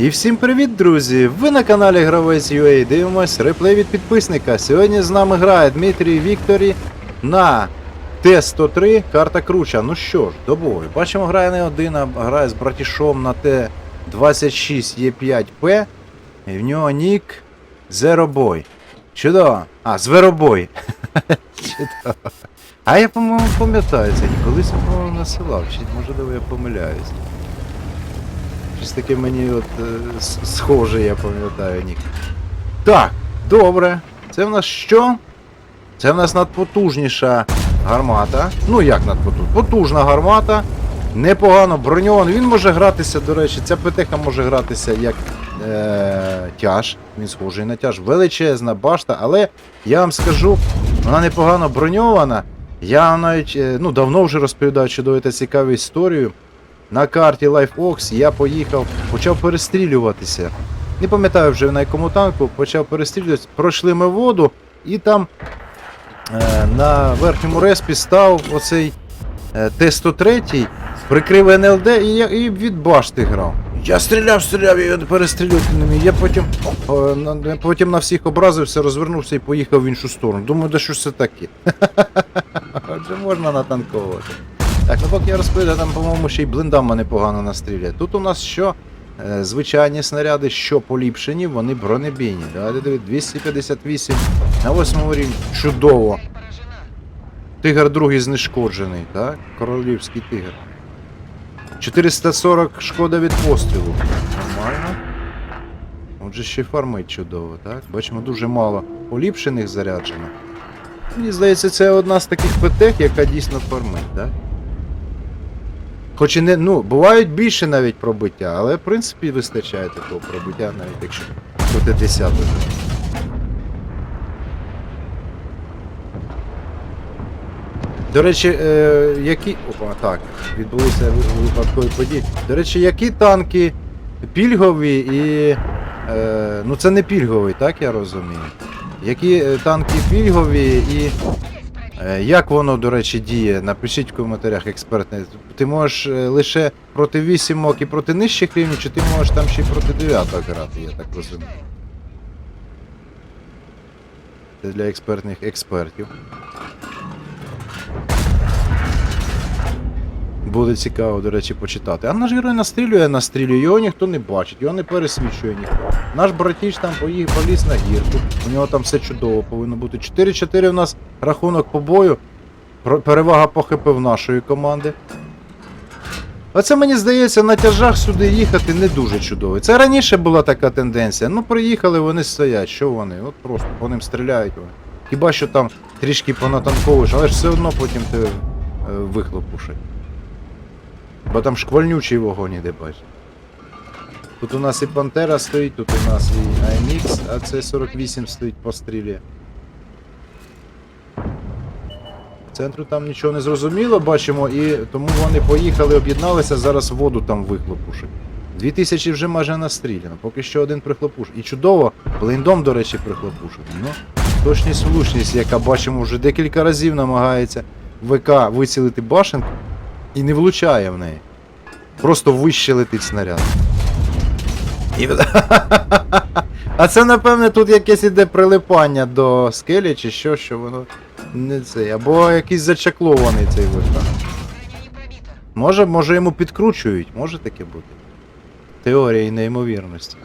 І всім привіт, друзі! Ви на каналі Гравець UA дивимось реплей від підписника. Сьогодні з нами грає Дмитрій Вікторі на Т-103 карта круча. Ну що ж, до бою. Бачимо, грає не один, а грає з братішом на Т-26Е5П. І в нього нік Зеробой. Чудово. А, Зверобой. Чудово. А я, по-моєму, пам'ятаю це. Колись, по-моєму, насилав. Чи можливо я помиляюсь. Щось таке мені от е, схоже, я пам'ятаю нік. Так, добре. Це в нас що? Це в нас надпотужніша гармата. Ну як надпотужна? Потужна гармата. Непогано броньований. Він може гратися, до речі, ця ПТХ може гратися як е, тяж. Він схожий на тяж. Величезна башта, але я вам скажу, вона непогано броньована. Я навіть е, ну, давно вже розповідаю чудову та цікаву історію. На карті LifeOx я поїхав, почав перестрілюватися. Не пам'ятаю вже на якому танку, почав перестрілюватися. Пройшли ми воду, і там е, на верхньому респі став оцей е, Т-103, прикрив НЛД і, я, і від башти грав. Я стріляв, стріляв, і перестрілювати не міг. Я потім, е, на, потім на всіх образився, розвернувся і поїхав в іншу сторону. Думаю, да що ж це таке? Отже, можна натанковувати. Так, ну поки я розповідаю, там, по-моєму, ще й блиндами непогано настріляє. Тут у нас що? Е, звичайні снаряди, що поліпшені, вони бронебійні. Давайте дивіться, 258 на 8 рівні. Чудово. Тигр другий знешкоджений, так? Королівський тигр. 440 шкода від пострілу. Нормально. Отже, ще й фармить чудово, так? Бачимо, дуже мало поліпшених заряджено. Мені здається, це одна з таких ПТХ, яка дійсно фармить, так? Хоч і не, ну, бувають більше навіть пробиття, але в принципі вистачає такого пробиття, навіть якщо проти 10 До речі, е, які. Опа, так, відбулися випадкові події. До речі, які танки пільгові і. Е, ну це не пільговий, так я розумію. Які е, танки пільгові і. Е, Як воно, до речі, діє? Напишіть в коментарях експертне. Ти можеш е, лише проти вісімок і проти нижчих рівнів, чи ти можеш там ще й проти дев'яток грати, я так розумію. Це для експертних експертів. Буде цікаво, до речі, почитати. А наш герой настрілює, настрілює, його ніхто не бачить, його не пересвічує ніхто. Наш братіч там поїхав поліз на гірку, у нього там все чудово повинно бути. 4-4 у нас рахунок по бою. Перевага по ХП в нашої команди. Оце мені здається, на тяжах сюди їхати не дуже чудово. Це раніше була така тенденція. Ну приїхали, вони стоять. Що вони? От просто по ним стріляють вони. Хіба що там трішки понатанковуєш, але ж все одно потім ти е, вихлопушать. Бо там шквальнючий вогонь іде, бачиш. Тут у нас і Пантера стоїть, тут у нас і AMX, а це 48 стоїть по стрілі. Центру там нічого не зрозуміло, бачимо, і тому вони поїхали, об'єдналися, зараз воду там вихлопушать. 2000 вже майже настріляно, поки що один прихлопуш. І чудово, блиндом, до речі, прихлопушить. Ну, точність влучність, яка бачимо вже декілька разів намагається ВК вицілити башенку і не влучає в неї. Просто вище летить снаряд. І... а це, напевне, тут якесь іде прилипання до скелі чи що, що воно не це. Або якийсь зачаклований цей ВК. Може, може йому підкручують, може таке бути. Теорії неймовірності.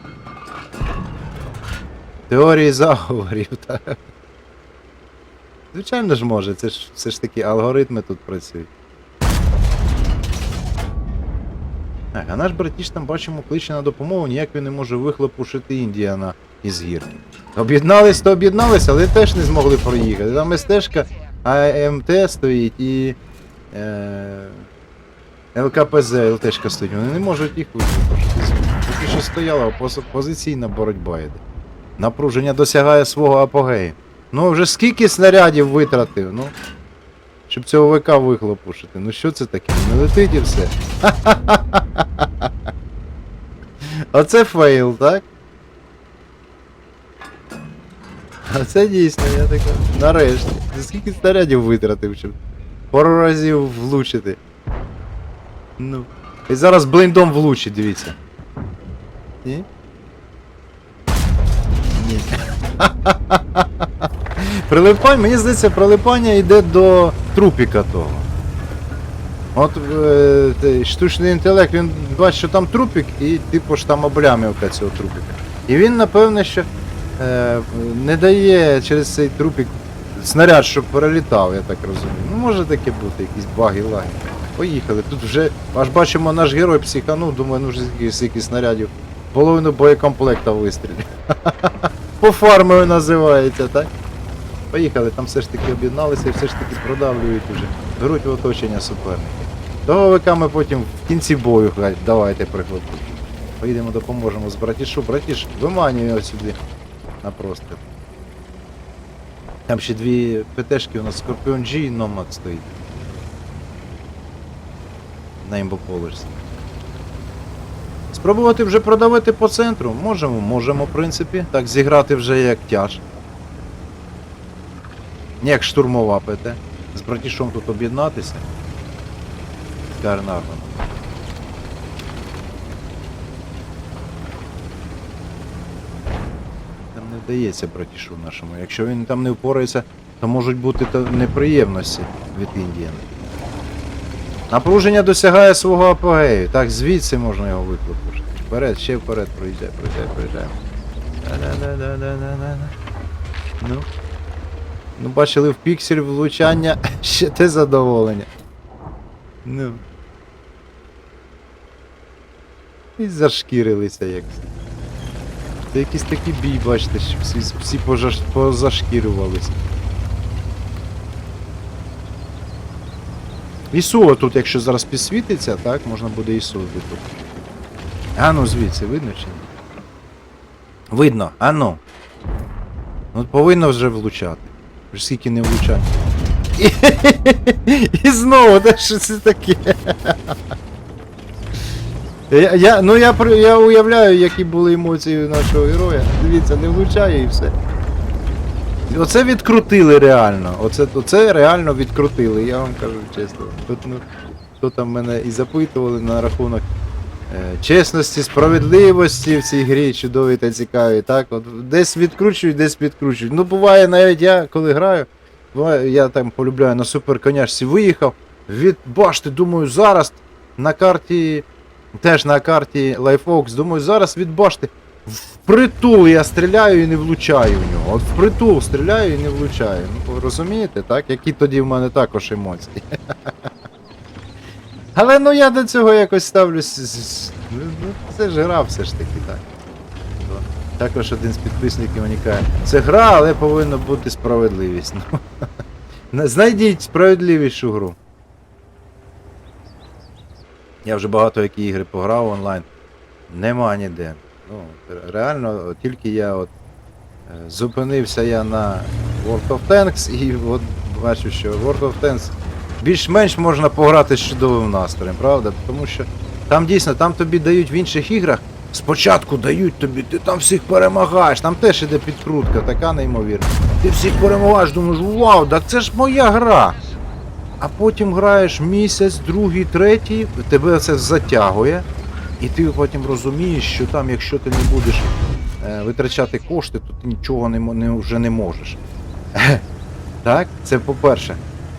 Теорії заговорів, так. Звичайно ж може, це ж все ж таки алгоритми тут працюють. Так, а наш братіш там бачимо кличе на допомогу, ніяк він не може вихлопушити Індіана із гірки. Об'єднались, то об'єднались, але теж не змогли проїхати. Там СТшка, АМТ стоїть і. Е, ЛКПЗ, ЛТшка стоїть. Вони не можуть їх вихлопушити. Поки що стояла позиційна боротьба йде. Напруження досягає свого апогею. Ну вже скільки снарядів витратив, ну. Щоб цього ВК вихлопушити. Ну що це таке? Не летить і все. Оце фейл, так? Оце дійсно, я така. Нарешті. За скільки снарядів витратив, щоб пару разів влучити. Ну. І зараз блиндом влучить, дивіться. Ні? Ні. Прилипання, мені здається, прилипання йде до трупіка того. От е, штучний інтелект, він бачить, що там трупік, і типу ж там облямівка цього трупіка. І він, напевне, що е, не дає через цей трупік снаряд, щоб перелітав, я так розумію. Ну, може таке бути, якісь баги лаги. Поїхали. Тут вже аж бачимо, наш герой психанув, думаю, ну вже скільки снарядів. Половину боєкомплекта вистрілів. По фармою називається, так? Поїхали, там все ж таки об'єдналися і все ж таки продавлюють уже. Беруть в оточення суперники. Договика ми потім в кінці бою кажуть, давайте прихлопу. Поїдемо допоможемо з братішу. Братіш, виманює його сюди на простір. Там ще дві ПТшки у нас Scorpion G і Nomad стоїть. На імбополишці. Спробувати вже продавити по центру? Можемо, можемо, в принципі. Так, зіграти вже як тяж. Не як штурмова ПТ. З братішом тут об'єднатися. З. Там не вдається братішу нашому. Якщо він там не впорається, то можуть бути неприємності від Індіяни. Напруження досягає свого апогею. Так, звідси можна його викликати. Вперед, ще вперед, проїжджай, проїжджай, проїжджай. Ну. Ну, бачили в піксель влучання, ще те задоволення. Ну. І зашкірилися як. Це якийсь такий бій, бачите, що всі, всі пожаш, позашкірювалися. Ісуо тут, якщо зараз підсвітиться, так, можна буде Ісуо тут. А ну звідси, видно чи ні? Видно, а ну. Ну повинно вже влучати. Скільки не влучань. І, знову, та що це таке? Я, я, ну я, я уявляю, які були емоції нашого героя. Дивіться, не влучає і все. Оце відкрутили реально. Оце, оце реально відкрутили, я вам кажу чесно. Тут, ну, хто там мене і запитували на рахунок чесності, справедливості в цій грі чудові та цікаві. Так, от десь відкручують, десь відкручують. Ну, буває, навіть я, коли граю, буває, я там полюбляю на суперконяшці виїхав, від башти, думаю, зараз на карті, теж на карті LifeOx, думаю, зараз від башти. Впритул я стріляю і не влучаю в нього. От впритул стріляю і не влучаю. Ну, розумієте, так? Які тоді в мене також емоції. Але ну я до цього якось ставлюсь. Ну, ну, це ж гра все ж таки, так. Також один з підписників мені каже, це гра, але повинна бути справедливість. Ну, Знайдіть справедливішу гру. Я вже багато які ігри пограв онлайн. Нема ніде. Ну, реально, тільки я от е, зупинився я на World of Tanks і от бачу, що World of Tanks більш-менш можна пограти з чудовим настроєм, правда? Тому що там дійсно, там тобі дають в інших іграх, спочатку дають тобі, ти там всіх перемагаєш, там теж іде підкрутка, така неймовірна. Ти всіх перемагаєш, думаєш, вау, так це ж моя гра. А потім граєш місяць, другий, третій, тебе це затягує, і ти потім розумієш, що там, якщо ти не будеш е, витрачати кошти, то ти нічого не, не, вже не можеш. так, це по-перше.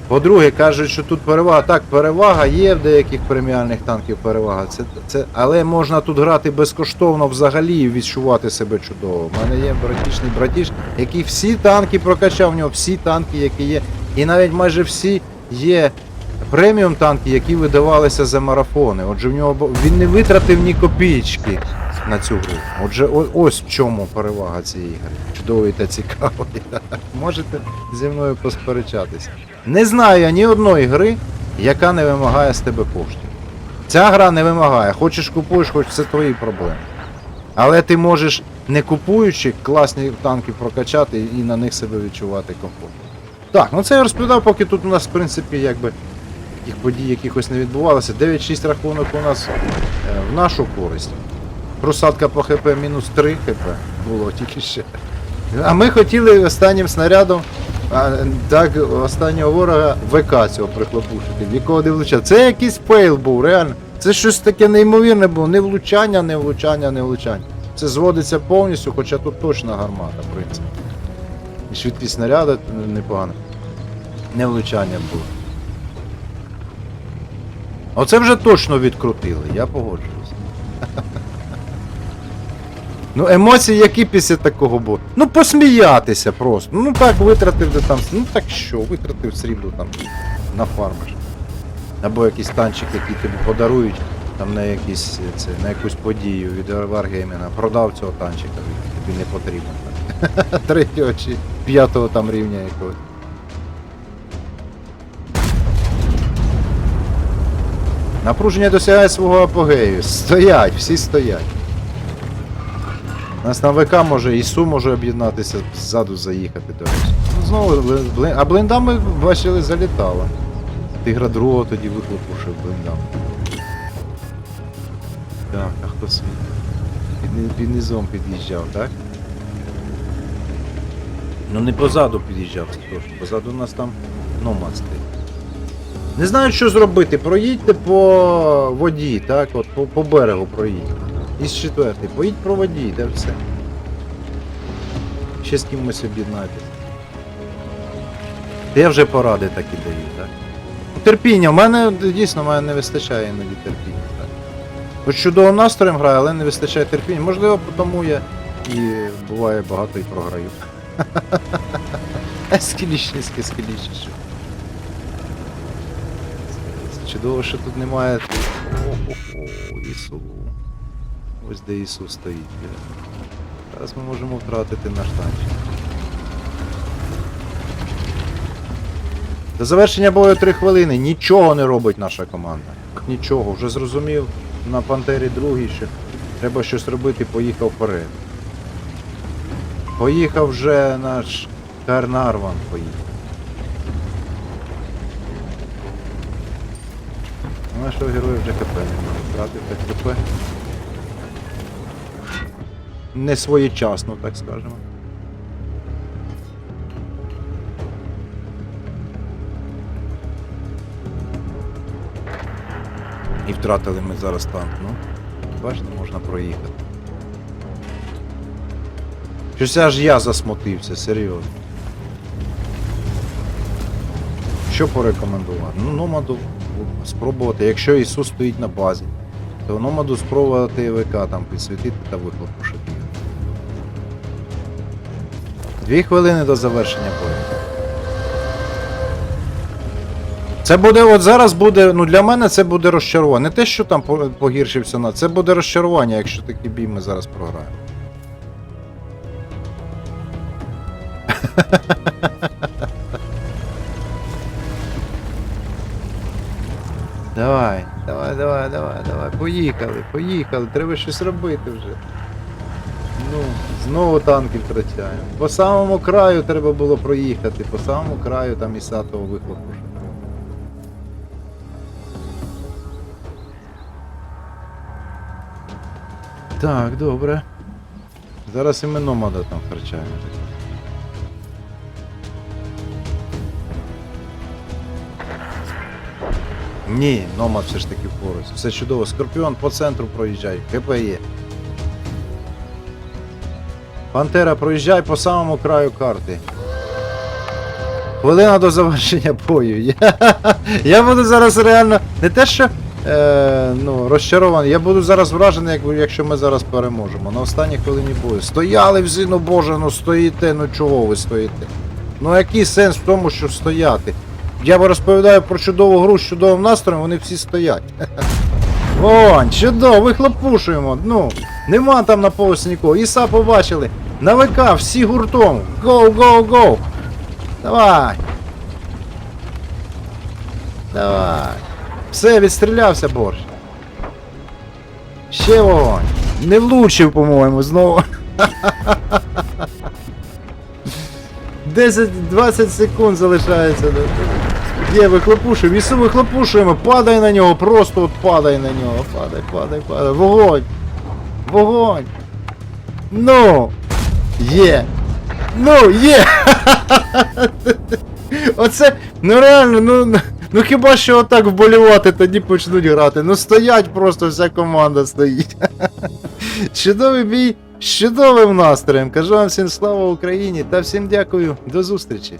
По-друге, кажуть, що тут перевага. Так, перевага є в деяких преміальних танків перевага. Це, це, але можна тут грати безкоштовно взагалі і відчувати себе чудово. У мене є братішний братіш, який всі танки прокачав, в нього всі танки, які є. І навіть майже всі є преміум танки, які видавалися за марафони. Отже, в нього він не витратив ні копійки на цю гру. Отже, ось в чому перевага цієї гри. Чудовий та цікавий. Можете зі мною посперечатися. Не знаю я ні одної гри, яка не вимагає з тебе коштів. Ця гра не вимагає. Хочеш купуєш, хоч це твої проблеми. Але ти можеш, не купуючи, класні танки прокачати і на них себе відчувати комфортно. Так, ну це я розповідав, поки тут у нас, в принципі, якби таких подій якихось не відбувалося. 9-6 рахунок у нас е, в нашу користь. Просадка по ХП мінус 3 ХП було тільки ще. А ми хотіли останнім снарядом а, так, останнього ворога ВК цього прихлопушити, в якого не влучав. Це якийсь фейл був, реально. Це щось таке неймовірне було. Не влучання, не влучання, не влучання. Це зводиться повністю, хоча тут точно гармата, в принципі. І швидкі снаряди непогано. Не влучання було. Оце вже точно відкрутили, я погоджуюсь. Ну, емоції які після такого було? Ну посміятися просто. Ну так витратив де там. Ну так що, витратив срібло там на фармиш. Або якийсь танчик, який тобі подарують там на якісь це, на якусь подію від Wargaming. Продав цього танчика, тобі не потрібен. там. Третього чи п'ятого там рівня якогось. Напруження досягає свого апогею. Стоять, всі стоять. Нас на ВК може і Су може об'єднатися, ззаду заїхати, до речі. Ну, знову, бли- бли- а блиндам ми бачили залітало. Тигра другого тоді вихлопушив блиндам. Так, а хто свій? Під, під низом під'їжджав, так? Ну не позаду під'їжджав, точно. Позаду у нас там номад стоїть. Не знаю, що зробити. Проїдьте по воді, так? От по, по берегу проїдьте. Із четвертий. Поїдь по воді, де все. Ще з кимось об'єднайтесь. Та Я вже поради такі даю, так? Терпіння, в мене дійсно в мене не вистачає іноді терпіння, так. Хоч чудовим настроєм граю, але не вистачає терпіння. Можливо, тому я і буває багато і програю. Скіліще, скіліще. Чудово, що тут немає. О-хо-хо, Ісу. Ось де Ісус стоїть. Зараз ми можемо втратити наш танчик. До завершення бою 3 хвилини. Нічого не робить наша команда. Нічого, вже зрозумів на Пантері другій, що треба щось робити, поїхав вперед. Поїхав вже наш Карнарван поїхав. Нашого героя вже КП немає. Втратив так КП. Не своєчасно, так скажемо. І втратили ми зараз танк, ну. Бачите, можна проїхати. Щось аж я засмутився, серйозно. Що порекомендувати? Ну, номаду спробувати. Якщо Ісус стоїть на базі, то номаду спробувати ВК там підсвітити та вихлопушити. Дві хвилини до завершення бою. Це буде, от зараз буде, ну для мене це буде розчарування. Не те, що там погіршився на, це буде розчарування, якщо такий бій ми зараз програємо. Давай, давай, давай, давай, давай. Поїхали, поїхали. Треба щось робити вже. Ну, знову танки втрачаємо. По самому краю треба було проїхати, по самому краю там і Сатого вихлопу. Так, добре. Зараз і ми номада там втрачаємо. Ні, номад все ж таки поруч. Все чудово. Скорпіон по центру проїжджай. КП є. Пантера, проїжджай по самому краю карти. Хвилина до завершення бою. Я, я буду зараз реально. Не те, що е, ну, розчарований, я буду зараз вражений, як, якщо ми зараз переможемо. На останній хвилині бою. Стояли в зину Боже, ну стоїте, ну чого ви стоїте? Ну який сенс в тому, що стояти? Я вам розповідаю про чудову гру з чудовим настроєм, вони всі стоять. Вон, чудово, вихлопушуємо. Ну, нема там на пояс нікого. Іса побачили. На ВК, всі гуртом. Гоу, гоу, гоу. Давай. Давай. Все, відстрілявся борщ. Ще вогонь. Не влучив, по-моєму, знову. 10-20 секунд залишається. Є, вихлопушуємо, Ісу вихлопушуємо, падай на нього, просто от падай на нього. Падай, падай, падай. Вогонь! Вогонь! Ну! Є! Ну, є! Оце, ну реально, ну, ну хіба що отак вболівати, тоді почнуть грати. Ну стоять просто, вся команда стоїть. Чудовий бій, чудовим настроєм. Кажу вам всім слава Україні та всім дякую. До зустрічі.